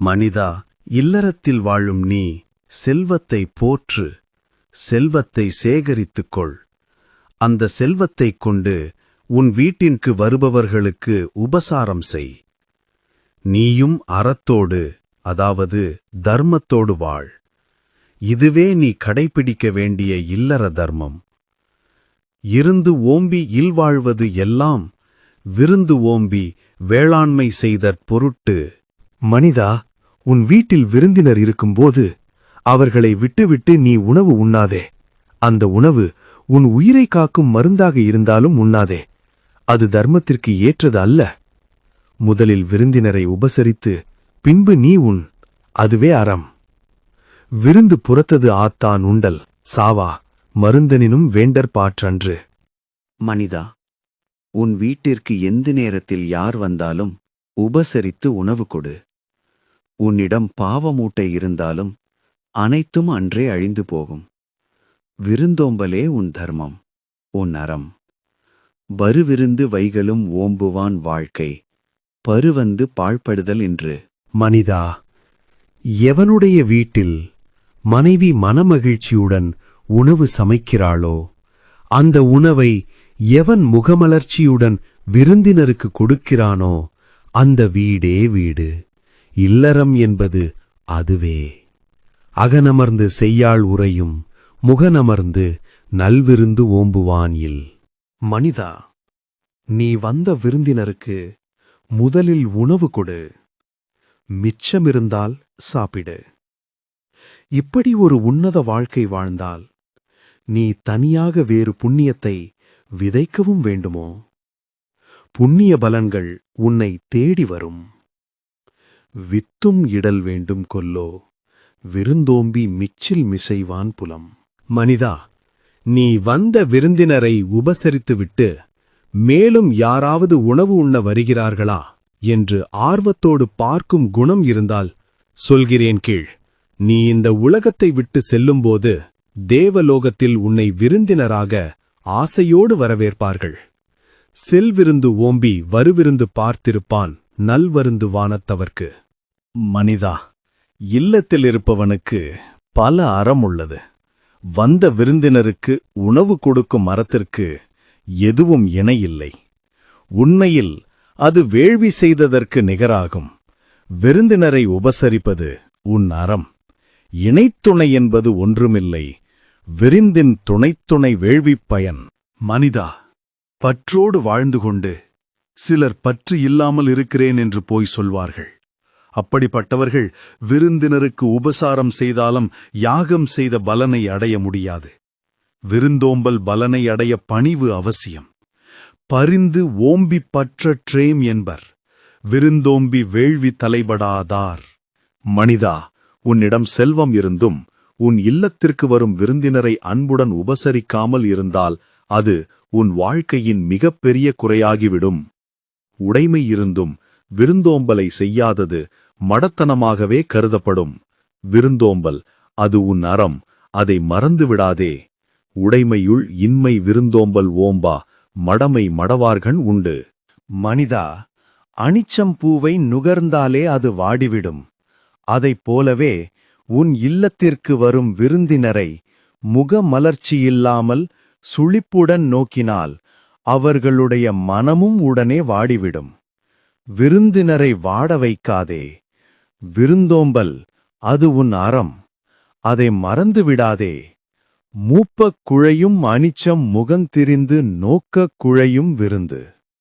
மனிதா இல்லறத்தில் வாழும் நீ செல்வத்தை போற்று செல்வத்தை சேகரித்துக் கொள் அந்த செல்வத்தைக் கொண்டு உன் வீட்டிற்கு வருபவர்களுக்கு உபசாரம் செய். நீயும் அறத்தோடு அதாவது தர்மத்தோடு வாழ். இதுவே நீ கடைப்பிடிக்க வேண்டிய இல்லற தர்மம். இருந்து ஓம்பி இல்வாழ்வது எல்லாம் விருந்து ஓம்பி வேளாண்மை செய்தற் பொருட்டு. மனிதா உன் வீட்டில் விருந்தினர் இருக்கும்போது அவர்களை விட்டுவிட்டு நீ உணவு உண்ணாதே. அந்த உணவு உன் உயிரை காக்கும் மருந்தாக இருந்தாலும் உண்ணாதே. அது தர்மத்திற்கு ஏற்றது அல்ல. முதலில் விருந்தினரை உபசரித்து பின்பு நீ உண் அதுவே அறம். விருந்து புறத்தது ஆத்தான் உண்டல் சாவா மருந்தனினும் வேண்டற் பாற்றன்று. மனிதா உன் வீட்டிற்கு எந்த நேரத்தில் யார் வந்தாலும் உபசரித்து உணவு கொடு. உன்னிடம் பாவமூட்டை இருந்தாலும் அனைத்தும் அன்றே அழிந்து போகும். விருந்தோம்பலே உன் தர்மம் உன் அறம். வருவிருந்து வைகளும் ஓம்புவான் வாழ்க்கை பருவந்து பாழ்படுதல் என்று மனிதா எவனுடைய வீட்டில் மனைவி மனமகிழ்ச்சியுடன் உணவு சமைக்கிறாளோ அந்த உணவை எவன் முகமலர்ச்சியுடன் விருந்தினருக்கு கொடுக்கிறானோ அந்த வீடே வீடு. இல்லறம் என்பது அதுவே. அகனமர்ந்து செய்யாள் உறையும் முகனமர்ந்து நல்விருந்து ஓம்புவான் இல். மனிதா நீ வந்த விருந்தினருக்கு முதலில் உணவு கொடு. மிச்சமிருந்தால் சாப்பிடு. இப்படி ஒரு உன்னத வாழ்க்கை வாழ்ந்தால் நீ தனியாக வேறு புண்ணியத்தை விதைக்கவும் வேண்டுமோ? புண்ணிய பலன்கள் உன்னை தேடி வரும். வித்தும் இடல் வேண்டும் கொல்லோ. விருந்தோம்பி மிச்சில் மிசைவான் புலம். மனிதா நீ வந்த விருந்தினரை உபசரித்துவிட்டு மேலும் யாராவது உணவு உண்ண வருகிறார்களா என்று ஆர்வத்தோடு பார்க்கும் குணம் இருந்தால் சொல்கிறேன் கீழ். நீ இந்த உலகத்தை விட்டு செல்லும்போது தேவலோகத்தில் உன்னை விருந்தினராக ஆசையோடு வரவேற்பார்கள். செல்விருந்து ஓம்பி வருவிருந்து பார்த்திருப்பான் நல்வருந்து வானத்தவர்க்கு. மனிதா இல்லத்தில் இருப்பவனுக்கு பல அறம் உள்ளது. வந்த விருந்தினருக்கு உணவு கொடுக்கும் மரத்திற்கு எதுவும் இணையில்லை. உண்மையில் அது வேள்வி செய்ததற்கு நிகராகும். விருந்தினரை உபசரிப்பது உன் அறம். இணைத்துணை என்பது ஒன்றுமில்லை. விருந்தின் துணைத்துணை வேள்விப் பயன். மனிதா பற்றோடு வாழ்ந்து கொண்டு சிலர் பற்று இல்லாமல் இருக்கிறேன் என்று போய் சொல்வார்கள். அப்படிப்பட்டவர்கள் விருந்தினருக்கு உபசாரம் செய்தாலும் யாகம் செய்த பலனை அடைய முடியாது. விருந்தோம்பல் பலனை அடைய பணிவு அவசியம். பரிந்து ஓம்பி பற்ற ட்ரேம் என்பர். விருந்தோம்பி வேள்வி தலைபடாதார். மனிதா உன்னிடம் செல்வம் இருந்தும் உன் இல்லத்திற்கு வரும் விருந்தினரை அன்புடன் உபசரிக்காமல் இருந்தால் அது உன் வாழ்க்கையின் மிகப்பெரிய குறையாகிவிடும். உடைமை இருந்தும் விருந்தோம்பலை செய்யாதது மடத்தனமாகவே கருதப்படும். விருந்தோம்பல் அது உன் அறம் அதை மறந்துவிடாதே. உடைமையுள் இன்மை விருந்தோம்பல் ஓம்பா மடமை மடவார்கண் உண்டு. மனிதா அனிச்சம் பூவை நுகர்ந்தாலே அது வாடிவிடும். அதைப் போலவே உன் இல்லத்திற்கு வரும் விருந்தினரை முகமலர்ச்சியில்லாமல் சுளிப்புடன் நோக்கினால் அவர்களுடைய மனமும் உடனே வாடிவிடும். விருந்தினரை வாட வைக்காதே. விருந்தோம்பல் அது உன் அறம். அதை மறந்து விடாதே. மூப்பக் குழையும் அனிச்சம் முகந்திரிந்து நோக்கக் குழையும் விருந்து.